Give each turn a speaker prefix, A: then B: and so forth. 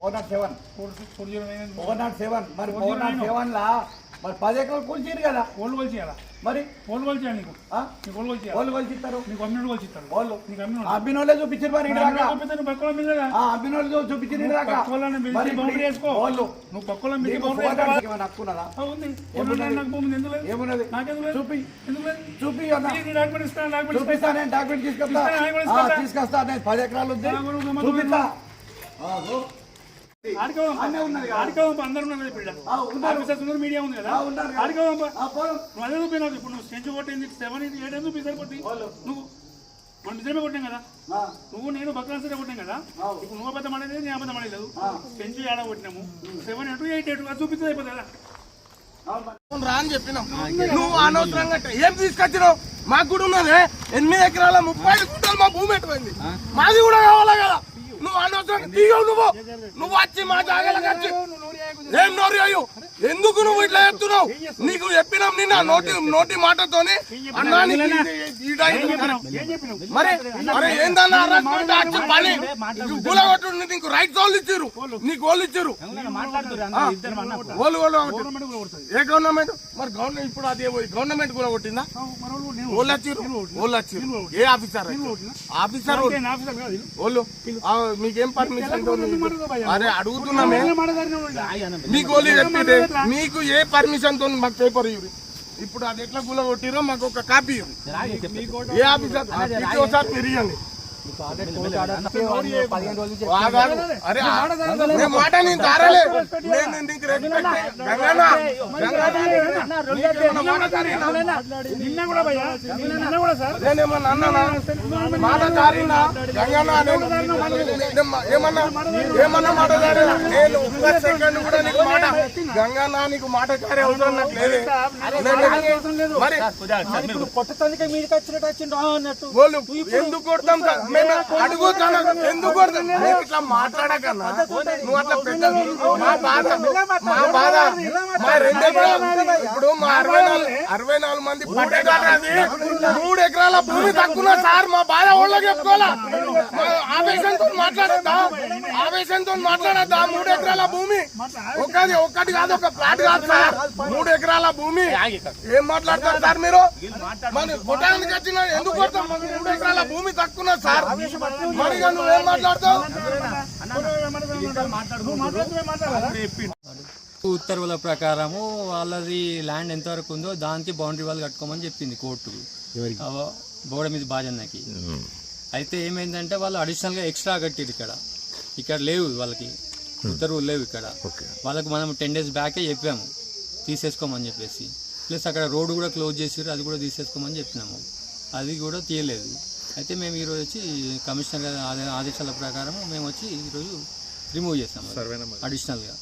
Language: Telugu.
A: Four not seven
B: four four zero nine
A: four not seven మరి
B: Four
A: ఫోర్
B: zero
A: నాట్
B: nine.
A: సెవెన్ లా? మరి పది ఎకరాలు కూల్చిరు కదా.
B: ఓళ్ళు కొలిచి చేయాలా?
A: మరి?
B: ఓళ్ళు కొలిచి చేయాలి నీకు? నీకు ఓళ్ళు కొలిచి
A: వాళ్ళు కొలిచిస్తారు
B: నీకు అమ్మినోడు కొలిచి ఇస్తాడు
A: వాళ్ళు
B: నీకు అమ్మినోడు
A: అబ్బినోళ్ళే చూపించారు మరి
B: నువ్వు పక్కల పిలిచి
A: ఇప్పుడు
B: బౌండరీ వేసుకో.
A: వాళ్ళు
B: నువ్వు పక్కల మీద
A: నీకు
B: బౌండరీ
A: ఫోర్
B: వేసుకోవా?
A: నాట్ ఏమైనా హక్కు ఉన్నదా?
B: ఆ, ఉంది. ఏమన్నా నాకు భూమి ఉంది, ఎందుకు లేదు?
A: ఏమున్నది?
B: నాకెందుకు లేదు?
A: చూపి.
B: ఎందుకు లేదు?
A: చూపి అన్న.
B: నీ డాక్యుమెంట్ ఇస్తాను డాక్యుమెంట్
A: చూపిస్తా నేను డాక్యుమెంట్ తీసుకొస్తా. తీసుకొస్తా నేను పది ఎకరాలు ఉంది. చూపిస్తా.
B: ఆడుకోవా అందరూ ఉన్నారు. ఇప్పుడు మీడియా ఉంది కదా. ఆడుకోవా. నువ్వు అదే చూపినావు ఇప్పుడు నువ్వు సెంచు కొట్టింది సెవెన్ ఇది ఎయిట్ ఎందుకు సరిపోతుంది నువ్వు మనం నిజమే కొట్టాం కదా.
A: ఆ,
B: నువ్వు నేను భద్రాసరి కొట్టాం కదా. ఇప్పుడు నువ్వు అబద్ధం అనేది నేను అబద్ధం సెంచు ఏడా కొట్టినాము? సెవెన్ ఎటు ఎయిట్ ఎటు? అది చూపిస్తే అయిపోతుంది.
C: రా అని చెప్పినాం. నువ్వు అనవసరంగా ఏం తీసుకొచ్చినావు? మాకు కూడా ఉన్నదే. ఎనిమిది ఎకరాల ముప్పై ఐదు గుంటలు మా భూమి ఎటుపోయింది మాది కూడా కావాలా కదా నువ్వు దిగవు నువ్వు. నువ్వు వచ్చి మా జాగాలకు ఏం నోరు అయ్యో ఎందుకు నువ్వు ఇట్లా చెప్తున్నావు నీకు చెప్పినాం నిన్న నోటి నోటి మాటతోని అన్నా మరి ఏందన్నా పని. గులగొట్టు నీకు రైట్ వాళ్ళు ఇచ్చారు నీకు వాళ్ళు ఇచ్చారు వాళ్ళు వాళ్ళు ఏ గవర్నమెంట్? మరి గవర్నమెంట్ ఇప్పుడు అదే గవర్నమెంట్ కూడా కొట్టిందా? వాళ్ళు వచ్చిర్రు వాళ్ళు ఏ ఆఫీసర్ ఆఫీసర్ వాళ్ళు. మీకేం పర్మిషన్ అరే అడుగుతున్నామే. మీకు వాళ్ళు చెప్పితే మీకు ఏ పర్మిషన్తో మాకు పేపర్ ఇవ్వరు ఇప్పుడు అది ఎట్లా గుల కొట్టిరో మాకు ఒక కాపీ ఇవ్వరు ఏ ఆఫీసర్ ఒకసారి మీరు మాట నేను తారలే నేను నీకు రెస్పెక్ట్ గంగన్న. గంగన్న. నీకేమన్నా మాట తారీనా?
B: నిన్న కూడా భయ్యా. నిన్న కూడా సార్.
C: నేనేమన్నా అన్నానా? మాట తారీనా గంగన్న నేను నేను ఏమన్నా? ఏమన్నా మాట తారీనా నేను ఒక్క సెకండ్ కూడా నీకు మాట గంగన్న నీకు మాట తారే అవసరం నాకు లేదే. నేను- మరి
D: కొట్టడానికి మీదకి వచ్చినట్టు వచ్చిండు అన్నట్టు
C: వాళ్ళు ఎందుకు కొడతాం అడుగుతాను ఎందుకు ఇట్లా మాట్లాడకన్నా. నువ్వు అట్లా పెద్ద మా బాధ మా బాధ మా రెండు ఇప్పుడు మా అరవై నాలుగు అరవై నాలుగు మంది పట్టేదారు అది మూడు ఎకరాల భూమి తక్కువ సార్ మా బాధ వాళ్ళకి చెప్పుకోవాలా? ఆవేశంతో మాట్లాడద్దా? ఆవేశంతో మాట్లాడద్దా? మూడు ఎకరాల భూమి? ఒకటి ఒకటి కాదు ఒక ప్లాట్ కాదు సార్. మూడు ఎకరాల భూమి. ఏం మాట్లాడతారు సార్ మీరు? మరి కొట్టడానికి వచ్చిన ఎందుకు కొడతాం మూడు ఎకరాల భూమి తక్కువ సార్. నువ్వేం మాట్లాడతావు?
E: ఉత్తర్వుల ప్రకారము వాళ్ళది ల్యాండ్ ఎంతవరకు ఉందో దానికి బౌండరీ వాళ్ళు కట్టుకోమని చెప్పింది కోర్టు. అవ- బోడ మీద బాజన్నకి. అయితే ఏమైందంటే వాళ్ళు అడిషనల్గా ఎక్స్ట్రా కట్టిరు ఇక్కడ. ఇక్కడ లేవు వాళ్ళకి. ఉత్తర్వులు లేవు ఇక్కడ. వాళ్ళకి మనం టెన్ డేస్ బ్యాకే చెప్పాము. తీసేసుకోమని చెప్పేసి. ప్లస్ అక్కడ రోడ్డు కూడా క్లోజ్ చేసిర్రు అది కూడా తీసేసుకోమని చెప్పినాము. అది కూడా తీయలేదు. అయితే మేము ఈరోజు వచ్చి కమిషనర్ ఆదేశాల ప్రకారం మేము వచ్చి ఈరోజు రిమూవ్ చేసాము అడిషనల్గా